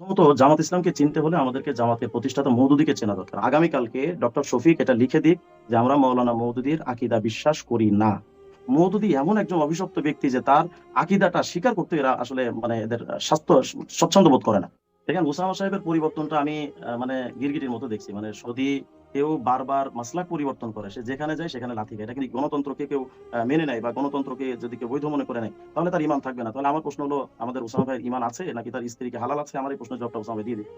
প্রথমত জামাত ইসলামকে চিনতে হলে আমাদেরকে জামাতের প্রতিষ্ঠাতা মৌদুদিকে চেনা দরকার। আগামীকালকে ডক্টর শফিক এটা লিখে দিক যে, আমরা মৌলানা মৌদুদির আকিদা বিশ্বাস করি না। মৌদুদি এমন একজন অভিশপ্ত ব্যক্তি যে, তার আকিদাটা স্বীকার করতে এরা আসলে মানে এদের স্বাস্থ্য স্বচ্ছন্দ বোধ করে না। দেখেন, ওসামা সাহেবের পরিবর্তনটা আমি মানে গিরগিটির মতো দেখছি। মানে যদি কেউ বারবার মাসলাক পরিবর্তন করে, সে যেখানে যায় সেখানে লাথি খায়। এটা কিন্তু গণতন্ত্রকে কেউ মেনে নেয় বা গণতন্ত্রকে যদি কেউ বৈধ মনে করে নেয়, তাহলে তার ইমান থাকবে না। তাহলে আমার প্রশ্ন হলো, আমাদের ওসামা ভাইয়ের ইমান আছে নাকি তার স্ত্রীকে হালাল আছে? আমার এই প্রশ্নের জবাবটা ওসামা দিয়ে দিই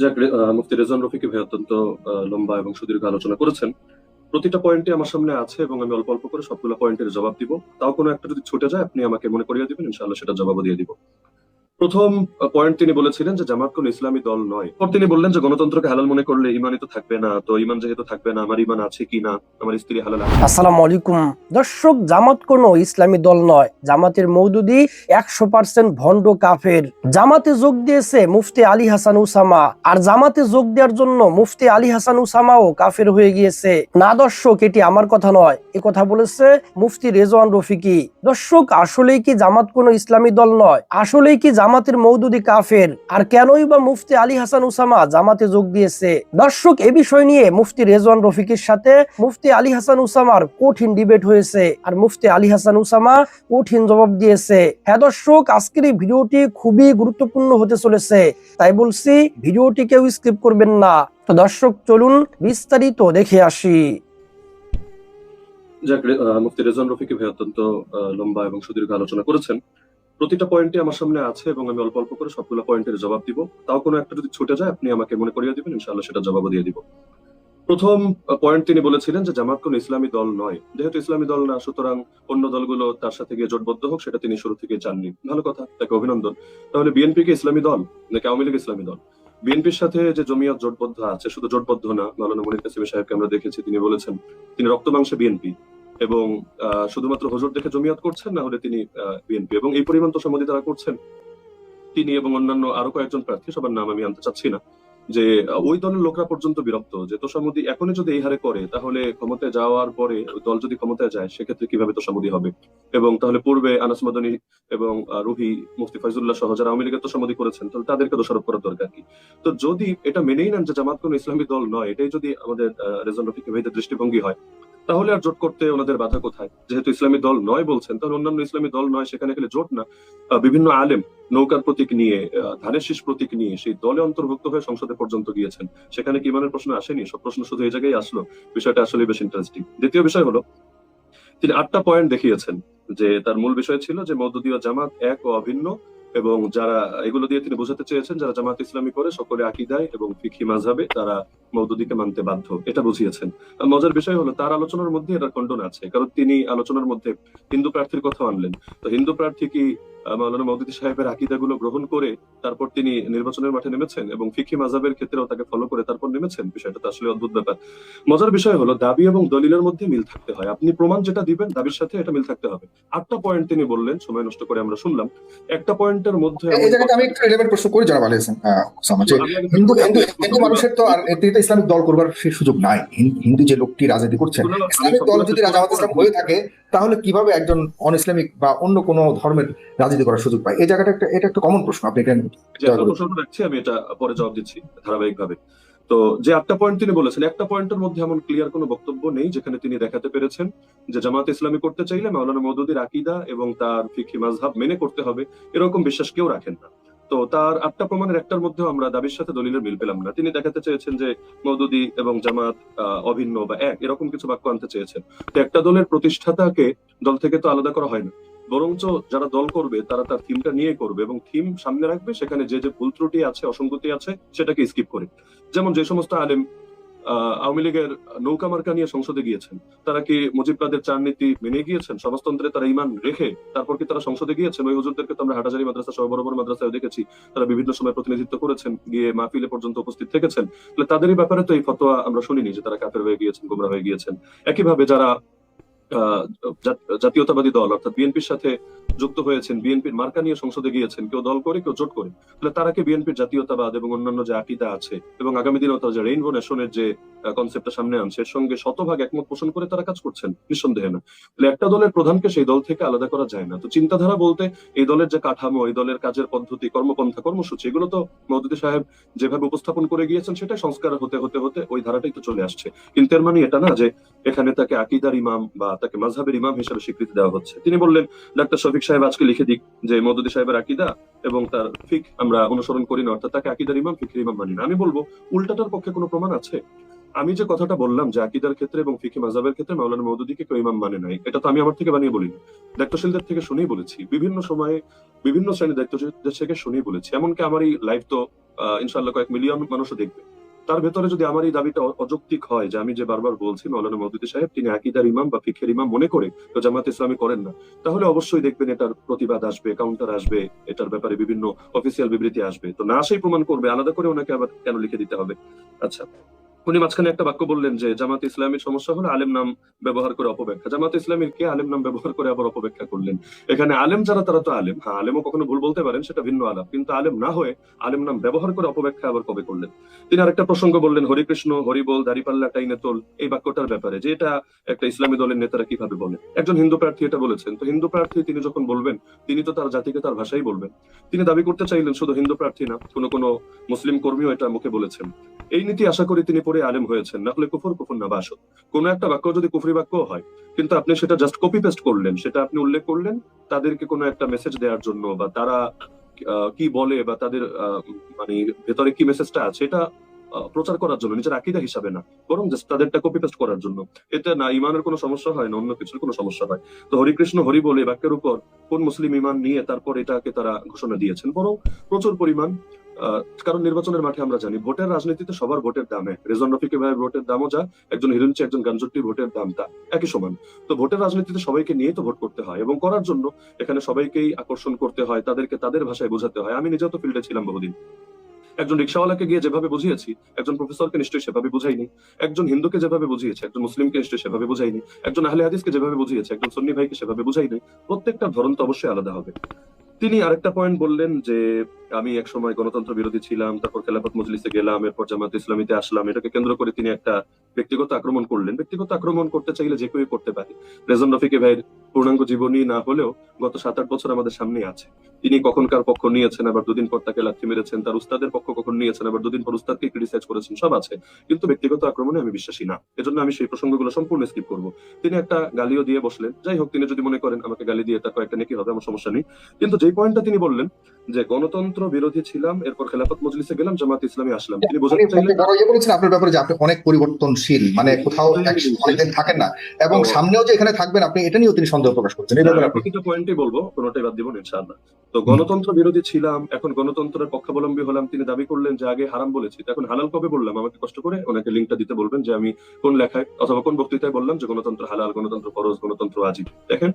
যাক মুফতি রেজান রফিকি ভাই অত্যন্ত লম্বা এবং সুদীর্ঘ আলোচনা করেছেন। প্রতিটা পয়েন্টে আমার সামনে আছে এবং আমি অল্প অল্প করে সবগুলো পয়েন্টের জবাব দিব। তাও কোনো একটা যদি ছুটে যায়, আপনি আমাকে মনে করিয়ে দিবেন, ইনশাআল্লাহ সেটা জবাবও দিয়ে দিব। প্রথম পয়েন্ট তিনি বলেছিলেন যে জামাত কোন ইসলামী দল নয়। পর তিনি বললেন যে গণতন্ত্রকে হালাল মনে করলে ইমানই তো থাকবে না, তো ইমান যেহেতু থাকবে না, আমার ইমান আছে কি না আমার স্ত্রী হালাল আসসালামু আলাইকুম। দর্শক, জামাত কোনো ইসলামী দল নয়। জামাতের মৌদুদি একশো পার্সেন্ট ভণ্ড কাফের। জামাতে যোগ দিয়েছে মুফতি আলী হাসান উসামা। আর জামাতে যোগ দেওয়ার জন্য মুফতি আলী হাসান উসামাও কাফের হয়ে গিয়েছে। না দর্শক, এটি আমার কথা নয়। এ কথা বলেছে মুফতি রেজওয়ান রফিকি। দর্শক, আসলেই কি জামাত কোনো ইসলামী দল নয়? আসলেই কি জামাতের মৌদুদি কাফের। আর কেনই বা মুফতি আলী হাসান উসামা জামাতে যোগ দিয়েছে? দর্শক, এ বিষয় নিয়ে মুফতি রেজওয়ান রফিকের সাথে মুফতি আলী হাসান উসামার কঠিন ডিবেট হয়েছে। আর মুফতি আলী হাসান উসামা কঠিন জবাব দিয়েছে। হ্যাঁ দর্শক, আজকের এই ভিডিওটি খুবই গুরুত্বপূর্ণ হতে চলেছে। তাই বলছি, ভিডিওটি কেউ স্কিপ করবেন না। তো দর্শক, চলুন বিস্তারিত দেখে আসি। যাক মুফতি রেজান রফিকি ভাই অত্যন্ত লম্বা এবং সুদীর্ঘ আলোচনা করেছেন। প্রতিটা পয়েন্টে আমার সামনে আছে এবং আমি অল্প অল্প করে সবগুলো পয়েন্টের জবাব দিব। তাও কোনো একটা যদি ছুটে যায়, আপনি আমাকে মনে করিয়ে দিবেন, ইনশাআল্লাহ সেটা জবাবও দিয়ে দিব। প্রথম পয়েন্ট তিনি বলেছিলেন যে জামাত কোন ইসলামী দল নয়। যেহেতু ইসলামী দল না, সুতরাং অন্য দলগুলো তার সাথে গিয়ে জোটবদ্ধ হোক, সেটা তিনি শুরু থেকে চাননি। ভালো কথা, তাকে অভিনন্দন। তাহলে বিএনপি কে ইসলামী দল, নাকি আওয়ামী লীগ ইসলামী দল? বিএনপির সাথে যে জমিয়ত জোটবদ্ধ আছে, শুধু জোটবদ্ধ না মালানা মনির কাসিম সাহেবকে আমরা দেখেছি, তিনি বলেছেন, তিনি রক্ত মাংসে বিএনপি এবং শুধুমাত্র হুজুর দেখে জমিয়াত করছেন, না হলে তিনি বিএনপি। এবং এই পরিমাণ তো সম্মতি তারা করছেন। তিনি এবং অন্যান্য আরও কয়েকজন প্রার্থী, সবার নাম আমি আনতে চাচ্ছি না, যে, ওই দলের লোকরা পর্যন্ত বিরক্ত, যে তোষামোদি এখনই যদি এই হারে করে, তাহলে ক্ষমতায় যাওয়ার পরে দল যদি ক্ষমতায় যায়, সেক্ষেত্রে কীভাবে তোষামোদি হবে? এবং তাহলে পূর্বে আনাস মাদনী এবং রুহি, মুফতি ফাইজুল্লাহ সহ যারা আওয়ামী লীগের তোষামোদি করেছেন, তাহলে তাদেরকে দোষারোপ করার দরকার কি? তো যদি এটা মেনেই নেন যে জামাত কোন ইসলামী দল নয়, এটাই যদি আমাদের রেজান রফিক দৃষ্টিভঙ্গি হয় তাহলে আর জোট করতে ওনাদের বাধা কোথায়? যেহেতু ইসলামী দল নয় বলছেন, তাহলে অন্যান্য ইসলামী দল নয়, সেখানে গেলে জোট না। বিভিন্ন আলেম নৌকার প্রতীক নিয়ে ধানের শীষ প্রতীক নিয়ে সেই দলে অন্তর্ভুক্ত হয়ে সংসদে পর্যন্ত গিয়েছেন। সেখানে কি ইমানের প্রশ্ন আসেনি? সব প্রশ্ন শুধু এই জায়গায় আসলো। বিষয়টা আসলে বেশ ইন্টারেস্টিং দ্বিতীয় বিষয় হলো, তিনি আটটা পয়েন্ট দেখিয়েছেন যে তার মূল বিষয় ছিল যে মৌদুদীয় জামাত এক ও অভিন্ন এবং যারা এগুলো দিয়ে তিনি বোঝাতে চেয়েছেন, যারা জামাত ইসলামী করে, সকলে আকিদায় এবং ফিকি মাঝহাবে তারা মৌদুদিকে মানতে বাধ্য। এটা বুঝিয়েছেন। মজার বিষয় হলো, তার আলোচনার মধ্যে এটার খণ্ডন আছে। কারণ তিনি আলোচনার মধ্যে হিন্দু প্রার্থীর কথা আনলেন। তো হিন্দু প্রার্থী কি মৌদুদি সাহেবের গ্রহণ করে তারপর তিনি নির্বাচনের মাঠে নেমেছেন এবং ফিকি মাঝহাবের ক্ষেত্রেও তাকে ফলো করে তারপর নেমেছেন? বিষয়টা আসলে অদ্ভুত ব্যাপার। মজার বিষয় হলো, দাবি এবং দলিলের মধ্যে মিল থাকতে হয়। আপনি প্রমাণ যেটা দিবেন, দাবির সাথে এটা মিল থাকতে হবে। আটটা পয়েন্ট তিনি বললেন, সময় নষ্ট করে আমরা শুনলাম। একটা পয়েন্টের মধ্যে এই জায়গাটা আমি একটু রিলেভেন্ট প্রশ্ন করি যারা বলেছেন আগে- হিন্দু হিন্দু হিন্দু মানুষের তো আর এতে ইসলামিক দল করবার সুযোগ নাই। হিন- হিন্দু যে লোকটি রাজনীতি করছেন ইসলামিক দল যদি জামাত ইসলাম হয়ে থাকে তাহলে কীভাবে একজন অন ইসলামিক বা অন্য কোনো ধর্মের রাজনীতি করার সুযোগ পায়? এই জায়গাটা একটা এটা একটা কমন প্রশ্ন আপনি এটা প্রশ্ন রাখছি আমি এটা পরে জবাব দিচ্ছি ধারাবাহিকভাবে। তো যে আটটা পয়েন্ট তিনি বলেছেন একটা পয়েন্টের মধ্যে এমন ক্লিয়ার কোনো বক্তব্য নেই যেখানে তিনি দেখাতে পেরেছেন যে জামাত ইসলামী করতে চাইলে মাওলানা মৌদুদির আকিদা এবং তার ফিকি মাযহাব মেনে করতে হবে, এরকম বিশ্বাস কেউ রাখেন না। তো তার আটটা প্রমাণের একটার মধ্যেও আমরা দাবির সাথে দলিলের মিল পেলাম না। তিনি দেখাতে চেয়েছেন যে মৌদুদি এবং জামাত অভিন্ন বা এক, এরকম কিছু বাক্য আনতে চেয়েছেন। তো একটা দলের প্রতিষ্ঠাতাকে দল থেকে তো আলাদা করা হয় না। বরঞ্চ যারা দল করবে, তারা তার থিমটা নিয়ে করবে এবং থিম সামনে রাখবে, সেখানে যে যে ভুল ত্রুটি আছে, অসঙ্গতি আছে, সেটাকে স্কিপ করে। যেমন যে সমস্ত আলেম আওয়ামী লীগের নৌকা মার্কা নিয়ে সংসদে গিয়েছেন, তারা কি মুজিববাদের চার নীতি মেনে গিয়েছেন? সমাজতন্ত্রে তারা ইমান রেখে তারপর কি তারা সংসদে গিয়েছেন? ওই হুজুরদেরকে তো আমরা হাটাজারি মাদ্রাসা সহ বড় মাদ্রাসায় দেখেছি, তারা বিভিন্ন সময় প্রতিনিধিত্ব করেছেন, গিয়ে মাহফিলে পর্যন্ত উপস্থিত থেকেছেন। তাহলে তাদেরই ব্যাপারে তো এই ফতোয়া আমরা শুনিনি যে তারা কাফের হয়ে গিয়েছেন, গোমরা হয়ে গিয়েছেন। একইভাবে যারা জাতীয়তাবাদী দল অর্থাৎ বিএনপির সাথে যুক্ত হয়েছেন, বিএনপির মার্কা নিয়ে সংসদে গিয়েছেন, কেউ দল করে, কেউ জোট করে, তাহলে তারা কি বিএনপির জাতীয়তাবাদ এবং অন্যান্য যে আকিদা আছে এবং আগামী দিনেও তারা যে রেইনবো নেশনের যে কনসেপ্টটা সামনে আনছে, এর সঙ্গে শতভাগ একমত পোষণ করে তারা কাজ করছেন, নিঃসন্দেহে না। তাহলে একটা দলের প্রধানকে সেই দল থেকে আলাদা করা যায় না। তো চিন্তাধারা বলতে এই দলের যে কাঠামো, এই দলের কাজের পদ্ধতি, কর্মপন্থা, কর্মসূচি, এগুলো তো মৌদুদি সাহেব যেভাবে উপস্থাপন করে গিয়েছেন, সেটাই সংস্কার হতে হতে হতে ওই ধারাটাই তো চলে আসছে। কিন্তু এর মানে এটা না যে এখানে তাকে আকিদার ইমাম বা তাকে মাঝহাবের ইমাম হিসেবে স্বীকৃতি দেওয়া হচ্ছে। তিনি বললেন, ডাক্তার শফিক সাহেব আজকে লিখে দিক যে মৌদুদি সাহেবের আকিদা এবং তার ফিক আমরা অনুসরণ করি না, অর্থাৎ তাকে আকিদার ইমাম, ফিকের ইমাম মানি না। আমি বলব উল্টাটার পক্ষে কোনো প্রমাণ আছে? আমি যে কথাটা বললাম যে আকিদার ক্ষেত্রে এবং ফিকি মাজাবের ক্ষেত্রে মাওলানা মৌদুদিকে কেউ ইমাম মানে নাই, এটা তো আমি আমার থেকে বানিয়ে বলিনি। দায়িত্বশীলদের থেকে শুনেই বলেছি, বিভিন্ন সময়ে বিভিন্ন শ্রেণির দায়িত্বশীলদের থেকে শুনেই বলেছি। এমনকি আমার এই লাইভ তো ইনশাল্লাহ কয়েক মিলিয়ন মানুষও দেখবে। তার ভেতরে যদি আমার এই দাবিটা অযৌক্তিক হয়, যে আমি যে বারবার বলছি মৌলানা মৌদুদি সাহেব, তিনি আকিদার ইমাম বা ফিখের ইমাম মনে করে তো জামাত ইসলামী করেন না, তাহলে অবশ্যই দেখবেন এটার প্রতিবাদ আসবে কাউন্টার আসবে, এটার ব্যাপারে বিভিন্ন অফিসিয়াল বিবৃতি আসবে। তো না সেই প্রমাণ করবে, আলাদা করে ওনাকে আবার কেন লিখে দিতে হবে? আচ্ছা। উনি মাঝখানে একটা বাক্য বললেন যে, জামাত ইসলামীর সমস্যা হলো আলেম নাম ব্যবহার করে অপব্যাখ্যা। জামাত ইসলামীর কে আলেম নাম ব্যবহার করে আবার অপব্যাখ্যা করলেন? এখানে আলেম যারা, তারা তো আলেম। হ্যাঁ আলেমও কখনো ভুল বলতে পারেন, সেটা ভিন্ন আলাপ। কিন্তু আলেম না হয়ে আলেম নাম ব্যবহার করে অপব্যাখ্যা আবার কবে করলেন? তিনি আরেকটা প্রসঙ্গ বললেন, হরিকৃষ্ণ, হরিবোল, দাড়িপাল্লা টাইনে তোল এই বাক্যটার ব্যাপারে, যে এটা একটা ইসলামী দলের নেতারা কীভাবে বলে? একজন হিন্দু প্রার্থী এটা বলেছেন। তো হিন্দু প্রার্থী তিনি যখন বলবেন, তিনি তো তার জাতিকে তার ভাষাই বলবেন। তিনি দাবি করতে চাইলেন, শুধু হিন্দু প্রার্থী না, কোনো কোনো মুসলিম কর্মীও এটা মুখে বলেছেন। এই নীতি আশা করি তিনি পরে আলেম হয়েছেন, না হলে কুফর কুফর না বাসত কোন একটা বাক্য যদি কুফরি বাক্য হয়, কিন্তু আপনি সেটা জাস্ট কপি পেস্ট করলেন, সেটা আপনি উল্লেখ করলেন, তাদেরকে কোনো একটা মেসেজ দেওয়ার জন্য বা তারা কি বলে বা তাদের মানে ভেতরে কি মেসেজটা আছে, এটা প্রচার করার জন্য, নিজের আকিদা হিসাবে না, বরং জাস্ট তাদেরটা কপি পেস্ট করার জন্য। এতে না, ইমানের কোনো সমস্যা হয় না, অন্য কিছুর কোনো সমস্যা হয়। তো হরিকৃষ্ণ হরি বলে বাক্যের উপর কোন মুসলিম ইমান নিয়ে তারপর এটাকে তারা ঘোষণা দিয়েছেন, বরং প্রচুর পরিমাণ কারণ নির্বাচনের মাঠে আমরা জানি ভোটের রাজনীতিতে সবার ভোটের দাম রেজন রফিকে ভোটের দামও যা, একজন হিরুঞ্চি একজন গাঞ্জুটির ভোটের দাম তা, একই সমান। তো ভোটের রাজনীতিতে সবাইকে নিয়ে তো ভোট করতে হয় এবং করার জন্য এখানে সবাইকেই আকর্ষণ করতে হয়, তাদেরকে তাদের ভাষায় বোঝাতে হয়। আমি নিজেও তো ফিল্ডে ছিলাম বহুদিন। একজন রিক্সাওয়ালাকে গিয়ে যেভাবে বুঝিয়েছি, একজন প্রফেসরকে নিশ্চয়ই সেভাবে বুঝাইনি, একজন হিন্দুকে যেভাবে বুঝিয়েছে, একজন মুসলিমকে নিশ্চয়ই সেভাবে বুঝাইনি, একজন আহলে হাদিসকে যেভাবে বুঝিয়েছে, একজন সন্নি ভাইকে সেভাবে বুঝাইনি প্রত্যেকটা ধরন তো অবশ্যই আলাদা হবে। তিনি আরেকটা পয়েন্ট বললেন যে আমি এক সময় গণতন্ত্র বিরোধী ছিলাম, তারপর খেলাফত মজলিসে গেলাম, এরপর জামাত ইসলামীতে আসলাম। এটাকে কেন্দ্র করে তিনি একটা ব্যক্তিগত আক্রমণ করলেন। ব্যক্তিগত আক্রমণ করতে চাইলে যে কেউ করতে পারে। রেজন রফিকে ভাইয়ের পূর্ণাঙ্গ জীবনী না হলেও গত সাত আট বছর আমাদের সামনে আছে। তিনি কখনকার পক্ষ নিয়েছেন, আবার দুদিন পর তাকে লাথি মেরেছেন। তার উস্তাদের পক্ষ কখন নিয়েছেন, আবার দুদিন পর উস্তাদকে ক্রিটিসাইজ করেছেন, সব আছে। কিন্তু ব্যক্তিগত আক্রমণে আমি বিশ্বাসী না। এজন্য আমি সেই প্রসঙ্গগুলো সম্পূর্ণ স্কিপ করব। তিনি একটা গালিও দিয়ে বসলেন। যাই হোক, তিনি যদি মনে করেন আমাকে গালি দিয়ে তার কয়েকটা নেকি হবে, আমার সমস্যা নেই। কিন্তু যেই পয়েন্টটা তিনি বললেন যে গণতন্ত্র বিরোধী ছিলাম এরপর খেলাফত মজলিসে গেলাম জামাত ইসলামী আসলাম। তিনি বোঝাতে চাইলেন বলেছেন আপনার ব্যাপারে যে আপনি অনেক পরিবর্তনশীল মানে কোথাও অনেকদিন থাকেন না। এবং সামনেও যে এখানে থাকবেন আপনি এটা নিয়েও তিনি সন্দেহ প্রকাশ করছেন। এই ব্যাপারে আপনি প্রতিটা পয়েন্টই বলব কোনোটাই বাদ দিব না ইনশাআল্লাহ। তো গণতন্ত্র বিরোধী ছিলাম এখন গণতন্ত্রের পক্ষাবলম্বী হলাম। তিনি দাবি করলেন যে আগে হারাম বলেছি। এখন হালাল কবে বললাম? আমাকে কষ্ট করে ওনাকে লিঙ্কটা দিতে বলবেন যে আমি কোন লেখায় অথবা কোন বক্তৃতায় বললাম যে গণতন্ত্র হালাল গণতন্ত্র ফরজ গণতন্ত্র আজিব দেখেন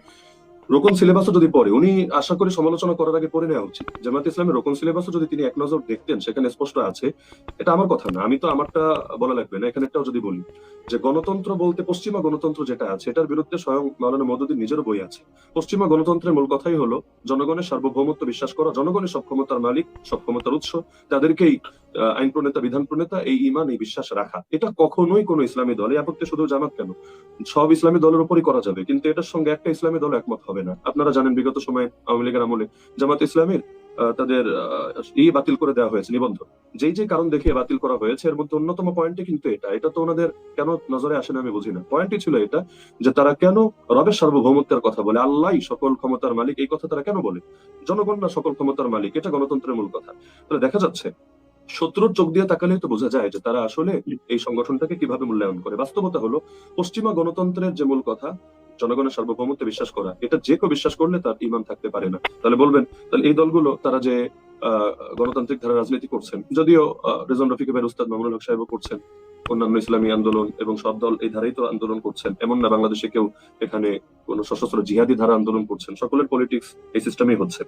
রোকন সিলেবাসও যদি পড়ে, উনি আশা করি সমালোচনা করার আগে পড়ে নেওয়া উচিত। জামাত ইসলামের রোকন সিলেবাসও যদি তিনি এক নজর দেখতেন, সেখানে স্পষ্ট আছে, এটা আমার কথা না। আমি তো আমারটা বলা লাগবে না, এখানে একটাও যদি বলি যে গণতন্ত্র বলতে পশ্চিমা গণতন্ত্র যেটা আছে, এটার বিরুদ্ধে স্বয়ং মাওলানা মদুদ্দিন নিজেরও বই আছে। পশ্চিমা গণতন্ত্রের মূল কথাই হলো জনগণের সার্বভৌমত্ব বিশ্বাস করা, জনগণের সক্ষমতার মালিক সক্ষমতার উৎস, তাদেরকেই আইন প্রণেতা, বিধান প্রণেতা, এই ইমান এই বিশ্বাস রাখা। এটা কখনোই কোনো ইসলামী দলে আপত্তি শুধু জামাত কেন? সব ইসলামী দলের উপরই করা যাবে, কিন্তু এটার সঙ্গে একটা ইসলামী দল একমত হবে। না। আপনারা জানেন বিগত সময়ে আওয়ামী লীগের আমলে জামাত ইসলামের তাদের ই বাতিল করে দেওয়া হয়েছে নিবন্ধন যেই যে কারণ দেখিয়ে বাতিল করা হয়েছে, এর মধ্যে অন্যতম পয়েন্টই কিন্তু এটা। এটা তো ওনাদের কেন নজরে আসে না আমি বুঝি না। পয়েন্টই ছিল এটা যে তারা কেন রবের সার্বভৌমত্বের কথা বলে আল্লাহ সকল ক্ষমতার মালিক, এই কথা তারা কেন বলে? জনগণ না সকল ক্ষমতার মালিক, এটা গণতন্ত্রের মূল কথা। তাহলে দেখা যাচ্ছে, শত্রুর চোখ দিয়ে তাকালেই তো বোঝা যায় যে তারা আসলে এই সংগঠনটাকে কীভাবে মূল্যায়ন করে। বাস্তবতা হলো, পশ্চিমা গণতন্ত্রের যে মূল কথা জনগণের সার্বভৌমত্বে বিশ্বাস করা, এটা যে কেউ বিশ্বাস করলে তার ইমান থাকতে পারে না। তাহলে বলবেন, তাহলে এই দলগুলো, তারা যে গণতান্ত্রিক ধারা রাজনীতি করছেন। যদিও রেজন রফিক ভাই উস্তাদ মামুনুল হক সাহেবও করছেন। অন্যান্য ইসলামী আন্দোলন এবং সব দল এই ধারাই তো আন্দোলন করছেন। এমন না বাংলাদেশে কেউ এখানে কোন সশস্ত্র জিহাদি ধারা আন্দোলন করছেন। সকলের পলিটিক্স এই সিস্টেমেই হচ্ছে।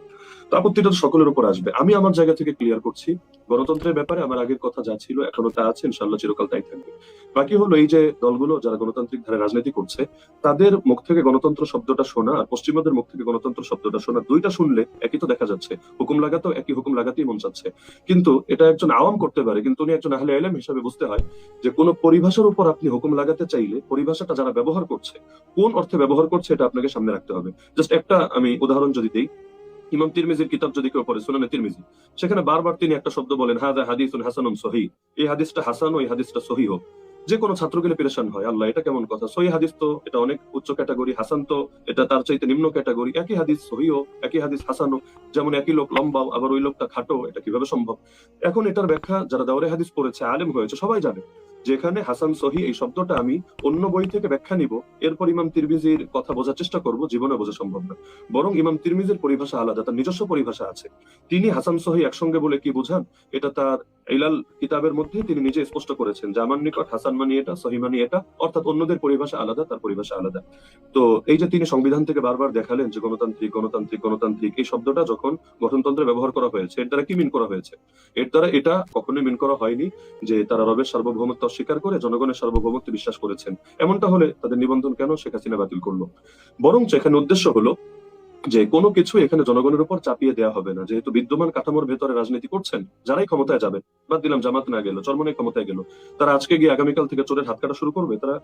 তো আপত্তিটা তো সকলের উপর আসবে। আমি আমার জায়গা থেকে ক্লিয়ার করছি, গণতন্ত্রের ব্যাপারে আমার আগের কথা যা ছিল, এখনও তা আছে ইনশাল্লাহ চিরকাল তাই থাকবে। বাকি হলো এই যে দলগুলো যারা গণতান্ত্রিক ধারে রাজনীতি করছে, তাদের মুখ থেকে গণতন্ত্র শব্দটা শোনা আর পশ্চিমাদের মুখ থেকে গণতন্ত্র শব্দটা শোনা, দুইটা শুনলে একই তো দেখা যাচ্ছে। হুকুম লাগাতো একই হুকুম লাগাতেই মন চাচ্ছে। কিন্তু এটা একজন আওয়াম করতে পারে, কিন্তু উনি একজন আহলে এলেম হিসাবে বুঝতে হয় যে কোনো পরিভাষার উপর আপনি হুকুম লাগাতে চাইলে পরিভাষাটা যারা ব্যবহার করছে, কোন অর্থে ব্যবহার করছে এটা আপনাকে সামনে রাখতে হবে। জাস্ট একটা আমি উদাহরণ যদি দিই, ইমাম তিরমিজির কিতাব যদি কেউ পড়ে, সুনানে তিরমিজি, সেখানে বারবার তিনি একটা শব্দ বলেন হাদা হাদিসুন হাসানুন সহি এই হাদিসটা হাসান ও এই হাদিসটা সহি হোক যে কোনো ছাত্র গেলে পেরেশান হয়, আল্লাহ, এটা কেমন কথা? সহি হাদিস তো, এটা অনেক উচ্চ ক্যাটাগরি, হাসান তো, এটা তার চাইতে নিম্ন ক্যাটাগরি। একই হাদিস সহিও, একই হাদিস হাসানো যেমন একই লোক লম্বাও আবার ওই লোকটা খাটো, এটা কীভাবে সম্ভব? এখন এটার ব্যাখ্যা, যারা দাওরে হাদিস পড়েছে, আলেম হয়েছে, সবাই জানে, যেখানে হাসান সহি এই শব্দটা আমি অন্য বই থেকে ব্যাখ্যা নিব, এরপর ইমাম তিরমিজির কথা বোঝার চেষ্টা করব জীবনে বোঝা সম্ভব না। বরং ইমাম তিরমিজির পরিভাষা আলাদা, তার নিজস্ব পরিভাষা আছে। তিনি হাসান সহি একসঙ্গে বলে কি বোঝান? এটা তার ইলাল কিতাবের মধ্যে তিনি নিজে স্পষ্ট করেছেন যে আমার নিকট, হাসান মানি এটা, সহি মানি এটা, অর্থাৎ অন্যদের পরিভাষা আলাদা, তার পরিভাষা আলাদা। তো এই যে তিনি সংবিধান থেকে বারবার দেখালেন যে গণতান্ত্রিক গণতান্ত্রিক গণতান্ত্রিক, এই শব্দটা যখন গঠনতন্ত্রে ব্যবহার করা হয়েছে, এর দ্বারা কি মিন করা হয়েছে? এর দ্বারা এটা কখনোই মিন করা হয়নি যে তারা রবের সার্বভৌমত্ব অস্বীকার করে জনগণের সার্বভৌমত্ব বিশ্বাস করেছেন। এমনটা হলে তাদের নিবন্ধন কেন শেখ হাসিনা বাতিল করল? বরং এখানে উদ্দেশ্য হলো যে কোনো কিছু এখানে জনগণের উপর চাপিয়ে দেওয়া হবে না। যেহেতু বিদ্যমান কাঠামোর ভেতরে রাজনীতি করছেন, যারাই ক্ষমতায় যাবে, বাদ দিলাম জামাত না গেল চরমনে ক্ষমতায় গেল, তারা আজকে গিয়ে আগামীকাল থেকে চোরের হাত কাটা শুরু করবে, তারা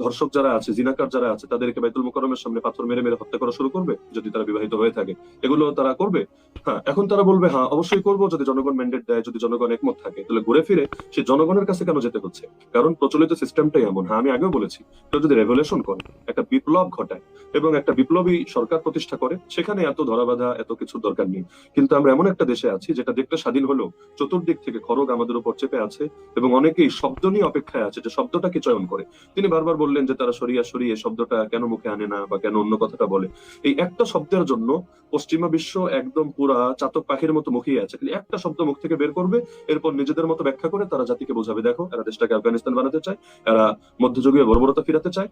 ধর্ষক যারা আছে, জিনাকার যারা আছে, তাদেরকে বাইতুল মোকরমের সামনে পাথর মেরে মেরে হত্যা করা শুরু করবে, যদি তারা বিবাহিত হয়ে থাকে। এগুলো তারা করবে? হ্যাঁ এখন তারা বলবে হ্যাঁ অবশ্যই করব যদি জনগণ ম্যান্ডেট দেয়, যদি জনগণ একমত থাকে। তাহলে ঘুরে ফিরে সে জনগণের কাছে কেন যেতে হচ্ছে? কারণ প্রচলিত সিস্টেমটাই এমন। হ্যাঁ আমি আগেও বলেছি, কেউ যদি রেভলিউশন করে, একটা বিপ্লব ঘটায় এবং একটা বিপ্লবী সরকার প্রতিষ্ঠা করে, সেখানে এত ধরাবাধা, এত কিছুর দরকার নেই। কিন্তু আমরা এমন একটা দেশে আছি, যেটা দেখতে স্বাধীন হলেও চতুর্দিক থেকে খড়গ আমাদের উপর চেপে আছে এবং অনেকেই শব্দ নিয়ে অপেক্ষায় আছে যে শব্দটাকে চয়ন করে। তিনি বারবার বললেন যে তারা সরিয়া, সরিয়ে শব্দটা কেন মুখে আনে না বা কেন অন্য কথাটা বলে। এই একটা শব্দের জন্য পশ্চিমা বিশ্ব একদম পুরা চাতক পাখির মতো মুখিয়ে আছে। খালি একটা শব্দ মুখ থেকে বের করবে, এরপর নিজেদের মতো ব্যাখ্যা করে তারা জাতিকে বোঝাবে। দেখো, এরা দেশটাকে আফগানিস্তান বানাতে চায়, এরা মধ্যযুগীয় বর্বরতা ফিরাতে চায়।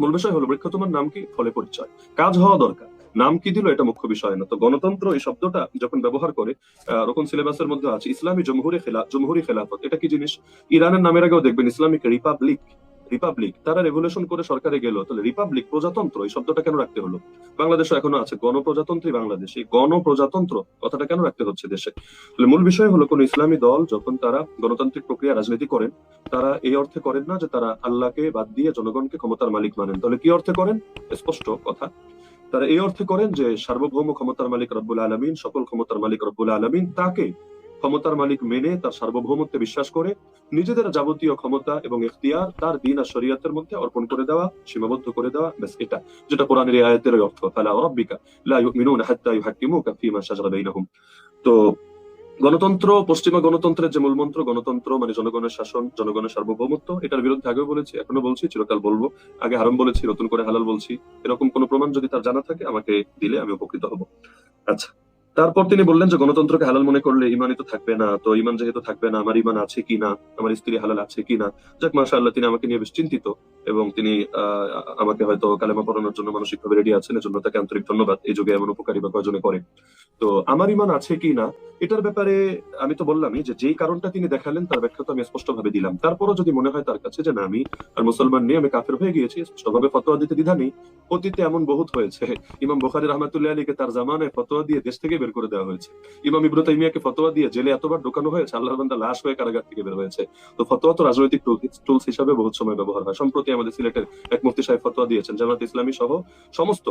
মূল বিষয় হলো বৃক্ষ তোমার নাম কি? ফলে পরিচয়। কাজ হওয়া দরকার। নাম কি দিল এটা মুখ্য বিষয় না। তো গণতন্ত্র এই শব্দটা যখন ব্যবহার করে রকম সিলেবাসের মধ্যে আছে, ইসলামী জমহুরি খেলা, জমহুরি খেলাফত। এটা কি জিনিস? ইরানের নামের আগেও দেখবেন, ইসলামিক রিপাবলিক রিপাবলিক তারা রেভলিউশন করে সরকারে গেল। তাহলে রিপাবলিক প্রজাতন্ত্র, এই শব্দটা কেন রাখতে হলো? বাংলাদেশে এখনও আছে গণপ্রজাতন্ত্রী বাংলাদেশ। এই গণপ্রজাতন্ত্র কথাটা কেন রাখতে হচ্ছে দেশে? তাহলে মূল বিষয় হলো কোন ইসলামী দল যখন তারা গণতান্ত্রিক প্রক্রিয়া, রাজনীতি করেন, তারা এই অর্থে করেন না যে তারা আল্লাহকে বাদ দিয়ে জনগণকে ক্ষমতার মালিক মানেন। তাহলে কি অর্থে করেন? স্পষ্ট কথা। তারা এই অর্থে করেন যে সার্বভৌম ক্ষমতার মালিক রব্বুল আলমিন, সকল ক্ষমতার মালিক রব্বুল আলমিন, তাকে ক্ষমতার মালিক মেনে তার সার্বভৌমত্বে বিশ্বাস করে, নিজেদের যাবতীয় ক্ষমতা এবং এখতিয়ার তার দিন আর শরীয়তের মধ্যে অর্পণ করে দেওয়া, সীমাবদ্ধ করে দেওয়া, ব্যাস এটা। যেটা কোরআনের এই আয়াতের অর্থ। ফালা রাব্বিকা লা ইউমিনুনা হাত্তা ইউহাক্কিমুকা ফীমা শাজারা বাইনাহুম। তো গণতন্ত্র, পশ্চিমা গণতন্ত্রের যে মূলমন্ত্র, গণতন্ত্র মানে জনগণের শাসন, জনগণের সার্বভৌমত্ব, এটার বিরুদ্ধে আগেও বলেছি, এখনও বলছি, চিরকাল বলব। আগে হারাম বলেছি, নতুন করে হালাল বলছি। এরকম কোনো প্রমাণ যদি তার জানা থাকে, আমাকে দিলে আমি উপকৃত হব। আচ্ছা। তারপর তিনি বললেন যে, গণতন্ত্রকে হালাল মনে করলে ইমানই তো থাকবে না। তো ইমান যেহেতু থাকবে না, আমার ইমান আছে কিনা? আমার স্ত্রী হালাল আছে কিনা? যাক মাসা আল্লাহ তিনি আমাকে নিয়ে বেশ চিন্তিত এবং তিনি আমাকে হয়তো কালেমা পড়ানোর জন্য মানসিকভাবে রেডি আছেন। এজন্য তাকে আন্তরিক ধন্যবাদ। এই যুগে এমন উপকারী বা কয়জনে করে তো আমার ইমান আছে কি না, এটার ব্যাপারে আমি তো বললামই যে যেই কারণটা তিনি দেখালেন তার ব্যাখ্যা তো আমি স্পষ্ট ভাবে দিলাম। তারপরও যদি মনে হয় তার কাছে যে না, আমি আর মুসলমান নিয়ে আমি কাফের হয়ে গিয়েছি, স্পষ্টভাবে ফতোয়া দিতে দ্বিধা নেই। অতীতে এমন বহুত হয়েছে। ইমাম বুখারী রহমাতুল্লাহ আলীকে তার জামানায় ফতোয়া দিয়ে দেশ থেকে বের করে দেওয়া হয়েছে। ইমাম ইব্রু তাইমিয়াকে ফতোয়া দিয়ে জেলে এতবার ঢোকানো হয়েছে আল্লাহ বান্দা লাশ হয়ে কারাগার থেকে বের হয়েছে। তো ফতোয়া তো রাজনৈতিক টুলস হিসাবে বহুত সময় ব্যবহার হয়। সম্প্রতি আমাদের সিলেটের এক মুফতি সাহেব ফতোয়া দিয়েছেন, জামাত ইসলামী সহ সমস্ত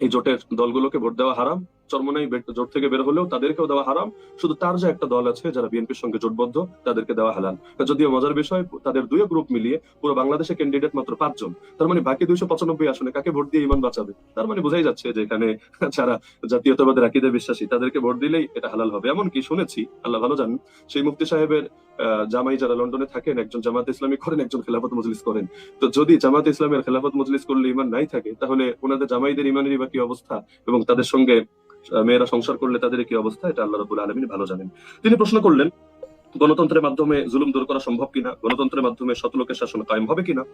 এই জোটের দলগুলোকে ভোট দেওয়া হারাম। চরমনাই জোট থেকে বের হলেও তাদেরকেও দেওয়া হারাম। শুধু তার যে একটা দল আছে যারা বিএনপির সঙ্গে জোটবদ্ধ, তাদেরকে দেওয়া হালাল। যদিও মজার বিষয়, তাদের দুই গ্রুপ মিলিয়ে পুরো বাংলাদেশে ক্যান্ডিডেট মাত্র পাঁচজন। তার মানে বাকি দুইশো পঁচানব্বই আসনে কাকে ভোট দিয়ে ইমান বাঁচাবে? তার মানে বোঝাই যাচ্ছে যে এখানে যারা জাতীয়তাবাদের আকিদে বিশ্বাসী, তাদেরকে ভোট দিলেই এটা হালাল হবে। এমনকি শুনেছি, আল্লাহ ভালো জানেন, সেই মুফতি সাহেবের জামাই যারা লন্ডনে থাকেন, একজন জামাত ইসলামী করেন, একজন খেলাফত মজলিস করেন। তো যদি জামাত ইসলামের খেলাফত মজলিস করলে ইমান নাই থাকে, তাহলে ওনাদের জামাইদের ইমানেরই বা কি অবস্থা? এবং তাদের সঙ্গে মেয়েরা সংসার করলে তাদের কি অবস্থা? এটা আল্লাহ রবুল আলমিন ভালো জানেন। তিনি প্রশ্ন করলেন, গণতন্ত্রের মাধ্যমে জুলুম দূর করা সম্ভব কিনা? গণতন্ত্রের মাধ্যমে শতলোকের শাসন কায়েম হবে কিনা?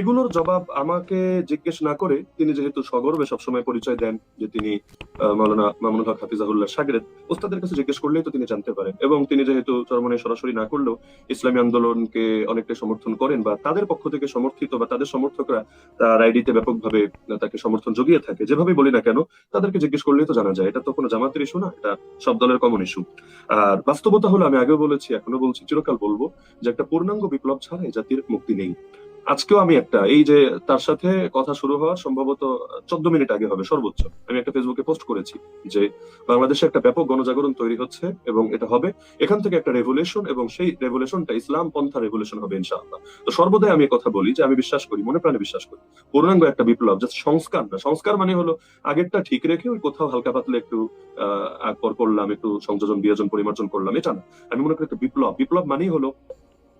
এগুলোর জবাব আমাকে জিজ্ঞেস না করে তিনি যেহেতু সগর্বে সবসময় পরিচয় দেন যে তিনি আহ, মাওলানা মামুনুল হক হাফিজাহুল্লাহ সাগরেদ ওস্তাদের কাছে জিজ্ঞেস করলেই তো তিনি জানতে পারেন। এবং তিনি যেহেতু চরমনে সরাসরি না করলেও ইসলামী আন্দোলনকে অনেকটা সমর্থন করেন বা তাদের পক্ষ থেকে সমর্থিত বা তাদের সমর্থকরা তার আইডিতে ব্যাপকভাবে তাকে সমর্থন জুগিয়ে থাকে। যেভাবে বলি না কেন তাদেরকে জিজ্ঞেস করলেই তো জানা যায় এটা তো কোনো জামাতের ইস্যু না এটা সব দলের কমন ইস্যু আর বাস্তবতা হলো আমি আগেও বলেছি এখনও বলছি চিরকাল বলব যে একটা পূর্ণাঙ্গ বিপ্লব ছাড়াই জাতির মুক্তি নেই। আজকেও আমি একটা, এই যে তার সাথে কথা শুরু হওয়ার সম্ভবত চোদ্দ মিনিট আগে হবে, সর্বোচ্চ। আমি একটা ফেসবুকে পোস্ট করেছি যে বাংলাদেশে একটা ব্যাপক গণজাগরণ তৈরি হচ্ছে এবং এটা হবে। এখান থেকে একটা রেভুলেশন এবং সেই রেভুলেশনটা ইসলাম পন্থা রেভুলেশন হবে ইনশাআল্লাহ। তো সর্বদাই আমি কথা বলি যে আমি বিশ্বাস করি, মনে প্রাণে বিশ্বাস করি। পূর্ণাঙ্গ একটা বিপ্লব জাস্ট সংস্কার না। সংস্কার মানে হলো আগেরটা ঠিক রেখে ওই কোথাও হালকা পাতলে একটু, আহ, আগ পর করলাম, একটু সংযোজন, বিয়োজন, পরিমার্জন করলাম, এটা না। আমি মনে করি একটা বিপ্লব। বিপ্লব মানেই হলো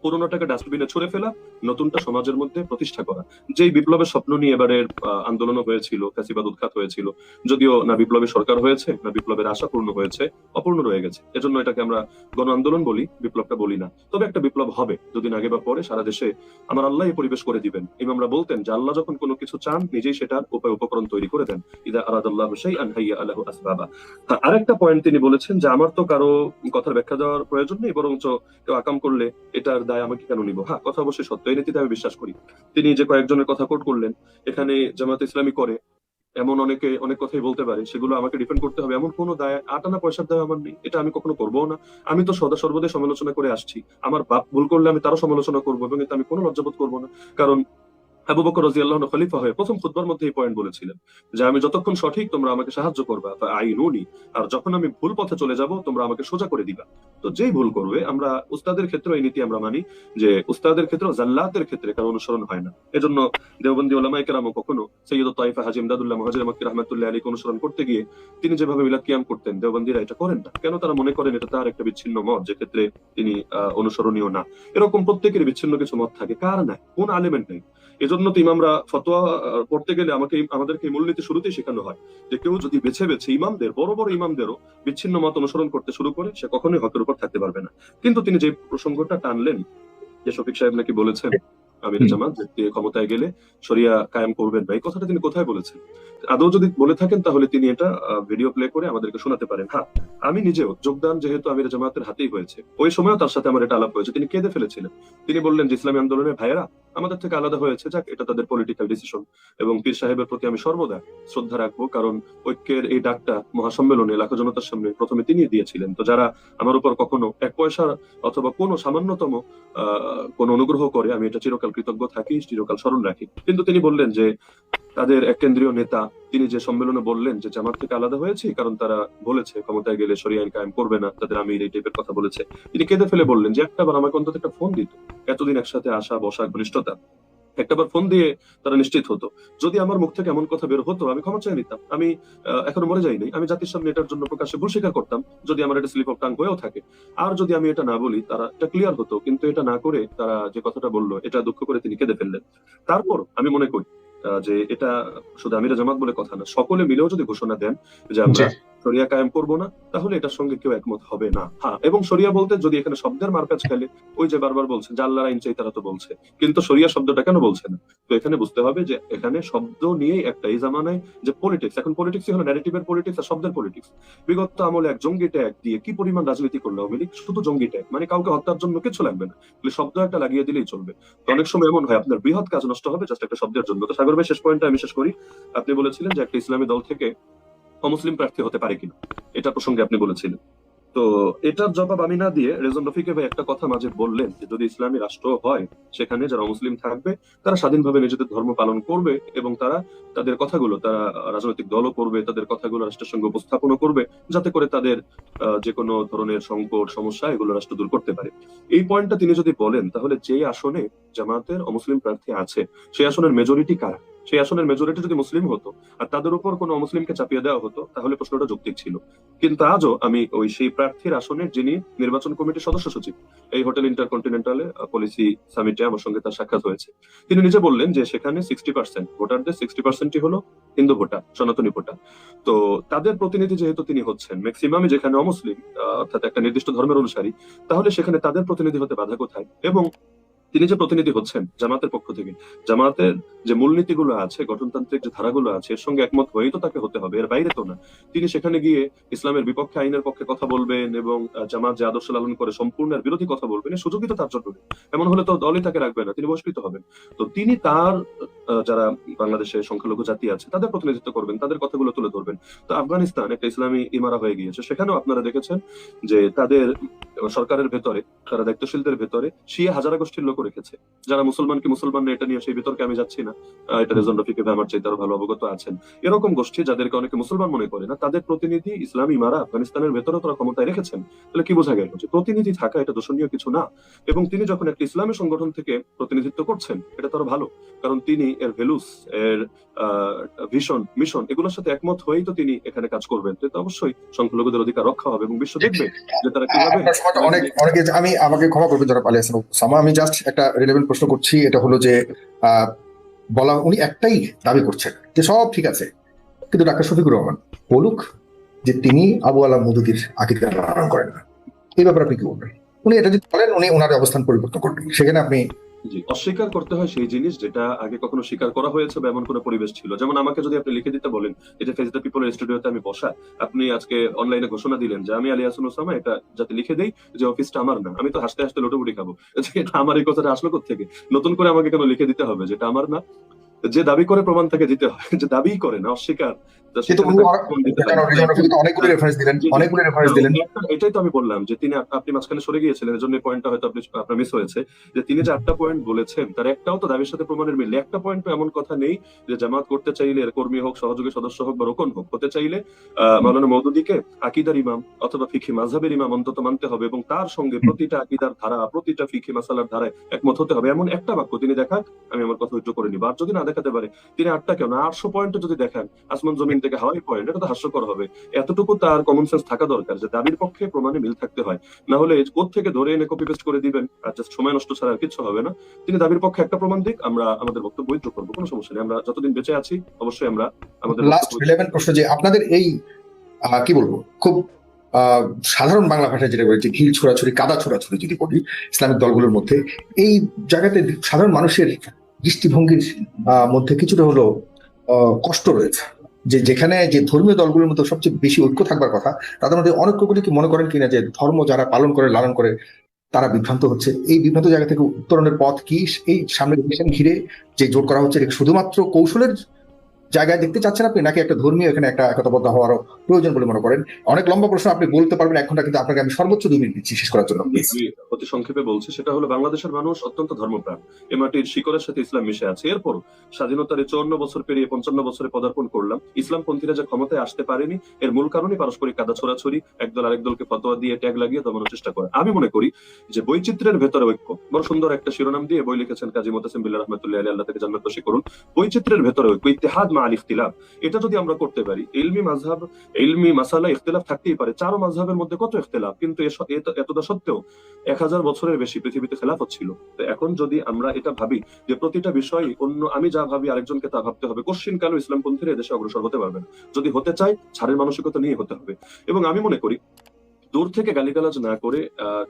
পুরোনোটাকে ডাস্টবিনে ছুড়ে ফেলা নতুনটা সমাজের মধ্যে প্রতিষ্ঠা করা। যেই বিপ্লবের স্বপ্ন নিয়ে এবারের আহ, আন্দোলনও হয়েছিল ফ্যাসিবাদ উৎখাত হয়েছিল যদিও না বিপ্লবী সরকার হয়েছে না বিপ্লবের আশা পূর্ণ হয়েছে অপূর্ণ রয়ে গেছে। এজন্য এটাকে আমরা গণ আন্দোলন বলি বিপ্লবটা বলি না। তবে একটা বিপ্লব হবে দুদিন আগে বা পরে সারা দেশে আমার আল্লাহ এই পরিবেশ করে দিবেন। ইমামরা বলতেন যে আল্লাহ যখন কোনো কিছু চান নিজেই সেটার উপায় উপকরণ তৈরি করে দেন। ইদা আরাদাল্লাহ শাইআন হাইয়া আলাহু আসবাবা। হ্যাঁ, আরেকটা পয়েন্ট তিনি বলেছেন যে আমার তো কারও কথার ব্যাখ্যা দেওয়ার প্রয়োজন নেই বরঞ্চ কেউ আকাম করলে এটার দায় আমাকে কেন নিব? হ্যাঁ কথা অবশ্যই সত্য। এই নীতিতে আমি বিশ্বাস করি। তিনি যে কয়েকজনের কথা কোট করলেন, এখানে জামাত ইসলামী করে, এমন অনেকে অনেক কথাই বলতে পারে, সেগুলো আমাকে ডিপেন্ড করতে হবে। এমন কোনো দায় আটানা পয়সার দায় আমার নেই। এটা আমি কখনো করব না। আমি তো সদা সর্বদাই সমালোচনা করে আসছি। আমার বাপ ভুল করলে আমি তারও সমালোচনা করব এবং এটা আমি কোনো লজ্জাবোধ করব না। কারণ আবু বকর খলিফা হয়ে প্রথম খুতবার মধ্যে এই পয়েন্ট বলেছিলেন যে, আমি যতক্ষণ সঠিক তোমরা আমাকে সাহায্য করবা আর যখন আমি ভুল পথে চলে যাব, তোমরা আমাকে সোজা করে দিবা। তো যেই ভুল করবে, আমরা উস্তাদের ক্ষেত্রে এই নীতি আমরা মানি যে, উস্তাদের ক্ষেত্রে জাল্লাতের ক্ষেত্রে কারও অনুসরণ হয় না। এজন্য দেওবন্দি কখনো সৈয়দ তাইফা মহাজির রহমতুল্লাহ আলীকে অনুসরণ করতে গিয়ে তিনি যেভাবে মিলাদ কিয়াম করতেন, দেওবন্দিরা এটা করেন না। কেন তারা মনে করেন এটা তার একটা বিচ্ছিন্ন মত, যে ক্ষেত্রে তিনি অনুসরণীয় না? এরকম প্রত্যেকের বিচ্ছিন্ন কিছু মত থাকে। কার নাই? কোন আলেমেন্ট নেই? এজন্য তো ইমামরা ফতোয়া পড়তে গেলে আমাকে আমাদেরকে মূলনীতি শুরুতেই শেখানো হয় যে কেউ যদি বেছে বেছে ইমামদের বড় বড় ইমামদেরও বিচ্ছিন্ন মত অনুসরণ করতে শুরু করে সে কখনোই হকের উপর থাকতে পারবে না। কিন্তু তিনি যে প্রসঙ্গটা টানলেন যে শফিক সাহেব নাকি বলেছেন আমির। জামাত যে ক্ষমতায় গেলে শরিয়া কায়েম করবেন না এই কথাটা তিনি কোথায় বলেছেন? আদৌ যদি বলে থাকেন তাহলে তিনি এটা ভিডিও প্লে করে আমাদেরকে শোনাতে পারেন। হ্যাঁ আমি নিজেও যোগদান যেহেতু আমির জামাতের হাতেই হয়েছে ওই সময়ও তার সাথে আমার এটা আলাপ হয়েছে। তিনি কেঁদে ফেলেছিলেন। তিনি বললেন যে ইসলামী আন্দোলনের ভাইয়েরা আমাদের থেকে আলাদা হয়েছে, যাক, এটা তাদের পলিটিক্যাল ডিসিশন এবং পীর সাহেবের প্রতি আমি সর্বদা শ্রদ্ধা রাখব, কারণ ঐক্যের এই ডাকটা মহাসম্মেলনে লাখো জনতার সামনে প্রথমে তিনি দিয়েছিলেন। তো যারা আমার উপর কখনো এক পয়সা অথবা কোনো সামান্যতম কোনো অনুগ্রহ করে, আমি এটা চিরকাল কৃতজ্ঞ থাকি, চিরকাল স্মরণ রাখি। কিন্তু তিনি বললেন যে, তাদের এক কেন্দ্রীয় নেতা, তিনি যে সম্মেলনে বললেন যে জামাত থেকে আলাদা হয়েছি, কারণ তারা বলেছে, ক্ষমতায় গেলে সরিয়ে আইন কায়েম করবে না, তাদের আমি এই টাইপের কথা বলেছে। তিনি কেঁদে ফেলে বললেন যে, একটা বার আমাকে অন্তত একটা ফোন দিত। এতদিন একসাথে আসা, বসা ঘনিষ্ঠতা একটাবার ফোন দিয়ে তারা নিশ্চিত হতো। যদি আমার মুখ থেকে এমন কথা বের হতো, আমি ক্ষমা চেয়ে নিতাম। আমি এখনও মরে যাইনি। আমি জাতির সামনে এটার জন্য প্রকাশ্যে ভুল স্বীকার করতাম, যদি আমার এটা স্লিপ অফ টাং হয়েও থাকে। আর যদি আমি এটা না বলি, তারা এটা ক্লিয়ার হতো। কিন্তু এটা না করে তারা যে কথাটা বলল, এটা দুঃখ করে তিনি কেঁদে ফেললেন। তারপর আমি মনে করি যে এটা শুধু আমিরা জামাত বলে কথা না, সকলে মিলেও যদি ঘোষণা দেন যে আমরা শরিয়া কায়েম করব না, তাহলে এটার সঙ্গে কেউ একমত হবে না। হ্যাঁ এবং শরিয়া বলতে যদি এখানে শব্দের মারপ্যাচ খেলে, ওই যে বারবার বলছে যে আল্লাহর আইন চাই তারা তো বলছে। কিন্তু শরিয়া শব্দটা কেন বলছে না? তো এখানে বুঝতে হবে যে এখানে শব্দ নিয়েই একটা এই জামানায় যে পলিটিক্স এখন পলিটিক্স হলো ন্যারেটিভের পলিটিক্স আর শব্দের পলিটিক্স বিগত আমলে এক জঙ্গি ট্যাগ দিয়ে কি পরিমাণ রাজনীতি করল আওয়ামী লীগ? শুধু জঙ্গি ট্যাগ মানে কাউকে হত্যার জন্য কিছু লাগবে না। খালি শব্দ একটা লাগিয়ে দিলেই চলবে। তো অনেক সময় এমন হয়, আপনার বৃহৎ কাজ নষ্ট হবে জাস্ট একটা শব্দের জন্য। তো সাগর ভাই, শেষ পয়েন্টটা আমি শেষ করি। আপনি বলেছিলেন যে একটা ইসলামী দল থেকে অমুসলিম প্রার্থী হতে পারে কিনা? এটা প্রসঙ্গে আপনি বলেছিলেন। তো এটার জবাব আমি না দিয়ে রেজন রফিকে ভাই একটা কথা মাঝে বললেন যে, যদি ইসলামী রাষ্ট্র হয়, সেখানে যারা মুসলিম থাকবে, তারা স্বাধীনভাবে নিজেদের ধর্ম পালন করবে এবং তারা তাদের কথাগুলো, তারা রাজনৈতিক দলও করবে, তাদের কথাগুলো রাষ্ট্রের সঙ্গে উপস্থাপনও করবে, যাতে করে তাদের যে কোনো ধরনের সংকট, সমস্যা, এগুলো রাষ্ট্র দূর করতে পারে। এই পয়েন্টটা তিনি যদি বলেন, তাহলে যে আসনে জামাতের অমুসলিম প্রার্থী আছে, সেই আসনের মেজরিটি কারা? সেই আসনের মেজরিটি যদি মুসলিম হতো আর তাদের উপর কোনো অমুসলিমকে চাপিয়ে দেওয়া হতো, তাহলে প্রশ্নটা যৌক্তিক ছিল। কিন্তু আজও আমি ওই সেই প্রার্থীর আসনের যিনি নির্বাচন কমিটির সদস্য সচিব, এই হোটেল ইন্টারকন্টিনেন্টালে পলিসি সামিটে আমার সঙ্গে তার সাক্ষাৎ হয়েছে। তিনি নিজে বললেন যে সেখানে সিক্সটি পার্সেন্ট ভোটারদের সিক্সটি পার্সেন্টই হলো হিন্দু ভোটার, সনাতনী ভোটার। তো তাদের প্রতিনিধি যেহেতু তিনি হচ্ছেন ম্যাক্সিমামই যেখানে অমুসলিম অর্থাৎ একটা নির্দিষ্ট ধর্মের অনুসারী, তাহলে সেখানে তাদের প্রতিনিধি হতে বাধা কোথায়? এবং তিনি যে প্রতিনিধি হচ্ছেন জামাতের পক্ষ থেকে, জামাতের যে মূলনীতিগুলো আছে, গঠনতান্ত্রিক যে ধারাগুলো আছে, এর সঙ্গে একমত হয়েই তো তাকে হতে হবে, এর বাইরে তো না তিনি সেখানে গিয়ে ইসলামের বিপক্ষে, আইনের পক্ষে কথা বলবেন এবং জামাত যে আদর্শ লালন করে, সম্পূর্ণের বিরোধী কথা বলবেন সুযোগই তো তার জন্য। এমন হলে তো দলই তাকে রাখবে না, তিনি বহিষ্কৃত হবেন তো তিনি তার যারা বাংলাদেশে সংখ্যালঘু জাতি আছে, তাদের প্রতিনিধিত্ব করবেন, তাদের কথাগুলো তুলে ধরবেন। তো আফগানিস্তান একটা ইসলামী ইমারা হয়ে গিয়েছে। সেখানেও আপনারা দেখেছেন যে তাদের সরকারের ভেতরে, তারা দায়িত্বশীলদের ভেতরে শিয়া হাজারা গোষ্ঠীর লোক রেখেছে। যারা মুসলমানকে মুসলমান এটা নিয়ে সেই বিতর্কে আমি যাচ্ছি না। এটা রেজন রফিকে আমার চাইতে আরও ভালো অবগত আছেন। এরকম গোষ্ঠী যাদেরকে অনেকে মুসলমান মনে করে না, তাদের প্রতিনিধি ইসলাম ইমারা আফগানিস্তানের ভেতরে তারা ক্ষমতায় রেখেছেন। তাহলে কি বোঝা গেল যে প্রতিনিধি থাকা এটা দোষণীয় কিছু না? এবং তিনি যখন একটা ইসলামী সংগঠন থেকে প্রতিনিধিত্ব করছেন, এটা তো আরও ভালো। কারণ তিনি এর ভ্যালুস এর ভিশন মিশন এগুলোর সাথে একমত হয়েই তো তিনি এখানে কাজ করবেন। তো অবশ্যই সংখ্যালঘুদের অধিকার রক্ষা হবে এবং বিশ্ব দেখবে যে তারা কীভাবে অনেক অনেকে আমি আমাকে ক্ষমা করবেন যারা পালিয়ে সামা আমি জাস্ট একটা রিলেভেন্ট প্রশ্ন করছি এটা হলো যে বলা উনি একটাই দাবি করছেন যে সব ঠিক আছে কিন্তু ডাক্তার শফিকুর রহমান বলুক যে তিনি আবু আলাম মধুদির আকিদা পালন করেন না। এই ব্যাপারে আপনি কি বলবেন? উনি এটা যদি বলেন উনি ওনার অবস্থান পরিবর্তন করবেন। সেখানে আপনি অস্বীকার করতে হয় সেই জিনিস যেটা আগে কখনো স্বীকার করা হয়েছে বা এমন কোনো পরিবেশ ছিল। যেমন আমাকে যদি আপনি লিখে দিতে বলেন এই যে ফেস দ্য পিপলের স্টুডিওতে আমি বসা, আপনি আজকে অনলাইনে ঘোষণা দিলেন যে আমি আলী হাসান ওসামা, এটা যাতে লিখে দেই যে অফিসটা আমার না। আমি তো হাসতে হাসতে লোটুবুটি খাব। এটা আমার এই কথাটা আসলো থেকে নতুন করে আমাকে কেন লিখে দিতে হবে যেটা আমার না? যে দাবি করে প্রমাণ তাকে দিতে হয় যে দাবি করে না অস্বীকার হয়। অনেকগুলো রেফারেন্স দিলেন। রেফারেন্স দিলেন। এটাই তো আমি বললাম যে তিনি আপনি মাঝখানে সরে গিয়েছিলেন এর জন্য পয়েন্টটা হয়তো আপনি আপনার মিস হয়েছে। যে তিনি যে আটটা পয়েন্ট বলেছেন তার একটাও তো দাবির সাথে প্রমাণের মিল একটা পয়েন্ট এমন কথা নেই যে জামাত করতে চাইলে কর্মী হোক সহযোগী সদস্য হোক বা রোকন হোক হতে চাইলে আহ মাওলানা মৌদুদিকে আকিদার ইমাম অথবা ফিখি মাঝহাবের ইমাম অন্তত মানতে হবে এবং তার সঙ্গে প্রতিটা আকিদার ধারা প্রতিটা ফিখি মাসালার ধারায় একমত হতে হবে। এমন একটা বাক্য তিনি দেখান আমি আমার কথা উজ্জ্ব করে নিব। আর যদি না দেখাতে পারে। তিনি আটটা কেন? আটশো পয়েন্ট যদি দেখান, আসমান জমিন থেকে হাওয়াই পয়েন্ট এটা তো হাস্যকর হবে। এতটুকু তার কমন সেন্স থাকা দরকার যে দাবির পক্ষে প্রমাণে মিল থাকতে হয়। না হলে কোথ থেকে ধরে এনে কপি পেস্ট করে দিবেন? আর জাস্ট সময় নষ্ট ছাড়া আর কিছু হবে না। তিনি দাবির পক্ষে একটা প্রমাণ দিক, আমরা আমাদের বক্তব্য উইথড্র করব, কোনো সমস্যা নেই। আমরা যতদিন বেঁচে আছি, অবশ্যই আমরা আমাদের লাস্ট রিলেভেন্ট প্রশ্ন যে আপনাদের এই কি বলব, খুব সাধারণ বাংলা ভাষায় যেটা বলে ঘিল ছোড়াছুড়ি কাদা ছোড়াছুড়ি যদি বলি ইসলামিক দলগুলোর মধ্যে, এই জায়গাতে সাধারণ মানুষের দৃষ্টিভঙ্গির মধ্যে কিছুটা হলো কষ্ট রয়েছে। যে যেখানে যে ধর্মীয় দলগুলোর মধ্যে সবচেয়ে বেশি ঐক্য থাকবার কথা, তাদের মধ্যে অনেক লোকগুলি কি মনে করেন কিনা যে ধর্ম যারা পালন করে, লালন করে, তারা বিভ্রান্ত হচ্ছে। এই বিভ্রান্ত জায়গা থেকে উত্তরণের পথ কি? এই সামনে ঘিরে যে জোর করা হচ্ছে শুধুমাত্র কৌশলের জায়গায় দেখতে চাচ্ছেন আপনি? নাকি একটা ধর্মীয় এখানে একটা একতাবদ্ধ হওয়ারও প্রয়োজন বলে মনে করেন? অনেক লম্বা প্রশ্ন আপনি বলতে পারবেন, এক ঘণ্টা কিন্তু আপনাকে আমি সর্বোচ্চ দুই মিনিট দিচ্ছি শেষ করার জন্য। অতি সংক্ষেপে বলছি, সেটা হলো বাংলাদেশের মানুষ অত্যন্ত ধর্মপ্রাণ। এ মাটির শিকড়ের সাথে ইসলাম মিশে আছে। এরপর স্বাধীনতার এই চুয়ান্ন বছর পেরিয়ে পঞ্চান্ন বছরে পদার্পণ করলাম। ইসলামপন্থীরা যে ক্ষমতায় আসতে পারেনি, এর মূল কারণই পারস্পরিক কাদা ছোড়াছড়ি। একদল আরেক দলকে ফতোয়া দিয়ে ট্যাগ লাগিয়ে দমানোর চেষ্টা করে। আমি মনে করি যে বৈচিত্র্যের ভেতরে ঐক্য। বড় সুন্দর একটা শিরোনাম দিয়ে বই লিখেছেন কাজী মোতাসিম বিল্লাহ রহমতুল্লাহ আলী আল্লাহ থেকে জান্নাত করুন। বৈচিত্র্যের ভেতরে ঐক্য, ইত্তেহাদ মা আল এটা যদি আমরা করতে পারি, ইলমি মাসালা থাকতেই পারে। চারো মাযহাবের মধ্যে কত কিন্তু এতটা সত্ত্বেও এক হাজার বছরের বেশি পৃথিবীতে খেলাফত ছিল। তো এখন যদি আমরা এটা ভাবি যে প্রতিটা বিষয় অন্য, আমি যা ভাবি আরেকজনকে তা ভাবতে হবে। কোশ্চিন কালো ইসলামপন্থীরা এদেশে অগ্রসর হতে পারবে না? যদি হতে চাই ছাড়ের মানসিকতা নিয়ে হতে হবে। এবং আমি মনে করি দূর থেকে গালিগালাজ না করে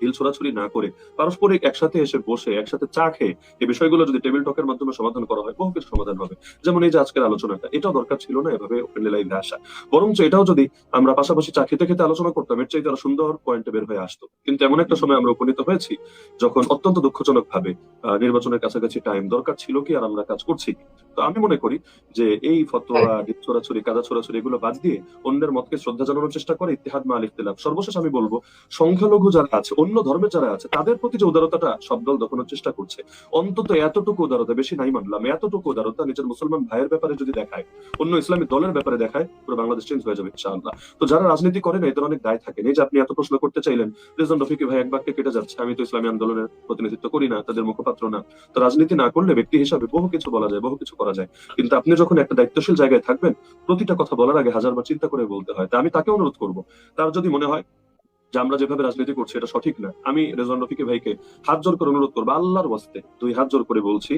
হিল ছোড়াছুরি না করে পারস্পরিক একসাথে এসে বসে, একসাথে চা খেয়ে এই বিষয়গুলো যদি টেবিল টকের মাধ্যমে সমাধান করা হয়, বহু কিছু সমাধান হবে। যেমন এই যে আজকের আলোচনাটা, এটাও দরকার ছিল না এভাবে ওপেন লাইভে আসা। বরঞ্চ এটাও যদি আমরা পাশাপাশি চা খেতে খেতে আলোচনা করতাম, এর চাইতে আরও সুন্দর পয়েন্টে বের হয়ে আসতো। কিন্তু এমন একটা সময় আমরা উপনীত হয়েছি যখন অত্যন্ত দুঃখজনক ভাবে নির্বাচনের কাছাকাছি টাইম দরকার ছিল কি আর আমরা কাজ করছি? তো আমি মনে করি যে এই ফতোয়া ডিপ ছোড়াছুরি কাদা ছোড়াছুরি এগুলো বাদ দিয়ে অন্যের মতকে শ্রদ্ধা জানানোর চেষ্টা করে ইতিহাদ মা আল ইখতিলাফ। সর্বশেষ আমি বলব সংখ্যালঘু যারা আছে অন্য ধর্মের যারা আছে তাদের প্রতি যে উদারতাটা সব দল দেখানোর চেষ্টা করছে অন্তত এতটুকু উদারতা বেশি নাই মানলাম এতটুকু উদারতা নিজের মুসলমান ভাইয়ের ব্যাপারে যদি দেখায় অন্য ইসলামী দলের ব্যাপারে দেখায় পুরো বাংলাদেশ চেঞ্জ হয়ে যাবে ইনশাআল্লাহ। তো যারা রাজনীতি করেন এদের অনেক দায় থাকে। এই যে আপনি এত প্রশ্ন করতে চাইলেন রেজন রফিকি ভাই এক বাক্যে কেটে যাচ্ছে আমি তো ইসলামী আন্দোলনের প্রতিনিধিত্ব করি না তাদের মুখপাত্র না। তো রাজনীতি না করলে ব্যক্তি হিসাবে বহু কিছু বলা যায় বহু কিছু করা যায়। কিন্তু আপনি যখন একটা দায়িত্বশীল জায়গায় থাকবেন, প্রতিটা কথা বলার আগে হাজারবার চিন্তা করে বলতে হয়। তা আমি তাকে অনুরোধ করব। তার যদি মনে হয় যে আমরা যেভাবে রাজনীতি করছি, এটা সঠিক না, আমি রেজন রফিকে ভাইকে হাত জোর করে অনুরোধ করব, আল্লাহর বাস্তে দুই হাত জোর করে বলছি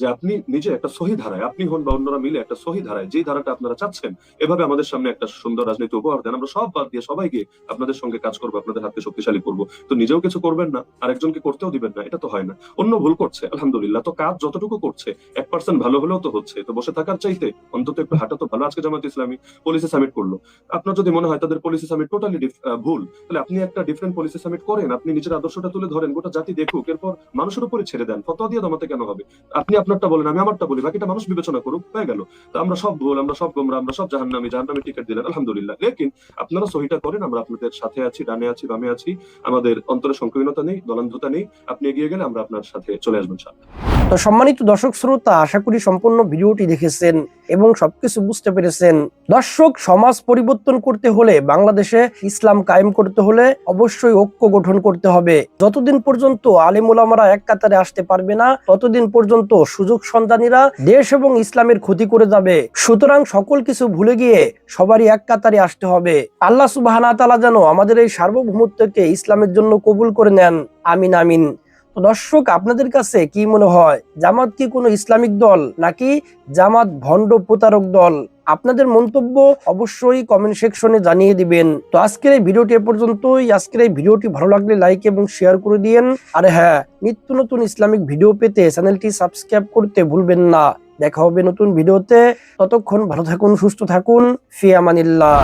যে আপনি নিজে একটা সহি ধারায়, আপনি হন বা অন্যরা মিলে একটা সহি ধারায় যেই ধারাটা আপনারা চাচ্ছেন, এভাবে আমাদের সামনে একটা সুন্দর রাজনীতি উপহার দেন। আমরা সব বাদ দিয়ে সবাই গিয়ে আপনাদের সঙ্গে কাজ করব, আপনাদের হাতকে শক্তিশালী করব। তো নিজেও কিছু করবেন না, আরেকজনকে করতেও দিবেন না, এটা তো হয় না। অন্য ভুল করছে, আলহামদুলিল্লাহ। তো কাজ যতটুকু করছে, এক পার্সেন্ট ভালো হলেও তো হচ্ছে। তো বসে থাকার চাইতে অন্তত একটু হাঁটা তো ভালো। আজকে জামাত ইসলামী পলিসি সামিট করল। আপনার যদি মনে হয় তাদের পলিসি সামিট টোটালি ভুল, তাহলে আপনি একটা ডিফারেন্ট পলিসি সামিট করেন। আপনি নিজের আদর্শটা তুলে ধরেন, গোটা জাতি দেখুক। এরপর মানুষের উপরে ছেড়ে দেন। ফতোয়া দিয়ে দমাতে কেন হবে? আপনি আপনারটা বলেন, আমি আমারটা বলি, বাকিটা মানুষ বিবেচনা করুক, হয়ে গেল। তো আমরা সব ভুল আমরা সব গোমরা, আমরা সব জাহান্নামি জাহান্নামি টিকিট দিলেন, আলহামদুলিল্লাহ। লেকিন আপনারা সহিটা করেন, আমরা আপনাদের সাথে আছি, ডানে আছি, বামে আছি। আমাদের অন্তরে সংকীর্ণতা নেই, দলান্ধতা নেই। আপনি এগিয়ে গেলে আমরা আপনার সাথে চলে আসবেন ইনশাআল্লাহ। তো সম্মানিত দর্শক শ্রোতা, আশা করি সম্পূর্ণ ভিডিওটি দেখেছেন এবং সবকিছু বুঝতে পেরেছেন। দর্শক, সমাজ পরিবর্তন করতে হলে, বাংলাদেশে ইসলাম কায়েম করতে হলে অবশ্যই ঐক্য গঠন করতে হবে। যতদিন পর্যন্ত আলিমুলামারা এক কাতারে আসতে পারবে না, ততদিন পর্যন্ত সুযোগ সন্তানীরা দেশ এবং ইসলামের ক্ষতি করে যাবে। সুতরাং সকল কিছু ভুলে গিয়ে সবারই এক কাতারে আসতে হবে। আল্লাহ সুবাহ যেন আমাদের এই সার্বভৌমত্বকে ইসলামের জন্য কবুল করে নেন। আমিন আমিন। তো দর্শক, আপনাদের কাছে কি মনে হয়, জামাত কি কোনো ইসলামিক দল নাকি জামাত ভণ্ড প্রতারক দল? আপনাদের মন্তব্য অবশ্যই কমেন্ট সেকশনে জানিয়ে দিবেন। তো আজকের এই ভিডিওটি এ পর্যন্তই। আজকের এই ভিডিওটি ভালো লাগলে লাইক এবং শেয়ার করে দিয়েন। আর হ্যাঁ নিত্য নতুন ইসলামিক ভিডিও পেতে চ্যানেলটি সাবস্ক্রাইব করতে ভুলবেন না। দেখা হবে নতুন ভিডিওতে। ততক্ষণ ভালো থাকুন, সুস্থ থাকুন। ফি আমানিল্লাহ।